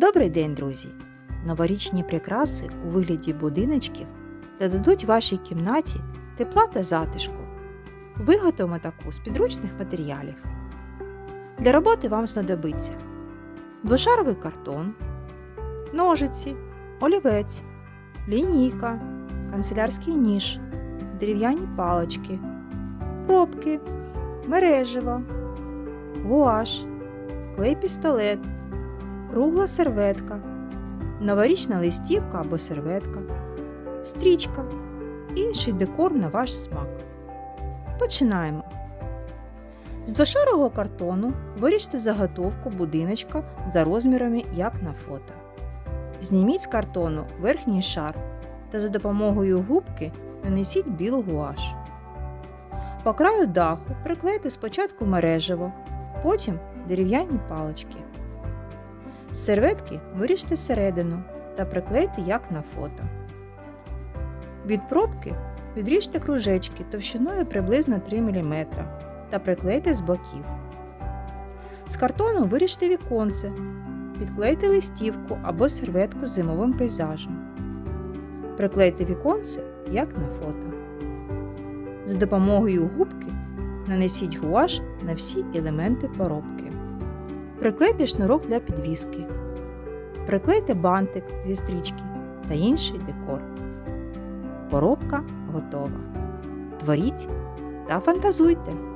Добрий день, друзі! Новорічні прикраси у вигляді будиночків додадуть вашій кімнаті тепла та затишку. Виготовимо таку з підручних матеріалів. Для роботи вам знадобиться двошаровий картон, ножиці, олівець, лінійка, канцелярський ніж, дерев'яні палички, пробки, мережево, гуаш, клей-пістолет, кругла серветка, новорічна листівка або серветка, стрічка, інший декор на ваш смак. Починаємо. З двошарого картону виріжте заготовку будиночка за розмірами, як на фото. Зніміть з картону верхній шар та за допомогою губки нанесіть білу гуаш. По краю даху приклейте спочатку мережево, потім дерев'яні палички. Серветки виріжте середину та приклейте як на фото. Від пробки відріжте кружечки товщиною приблизно 3 мм та приклейте з боків. З картону виріжте віконце, підклейте листівку або серветку з зимовим пейзажем. Приклейте віконце як на фото. За допомогою губки нанесіть гуаш на всі елементи поробки. Приклейте шнурок для підвіски. Приклейте бантик зі стрічки та інший декор. Поробка готова. Творіть та фантазуйте!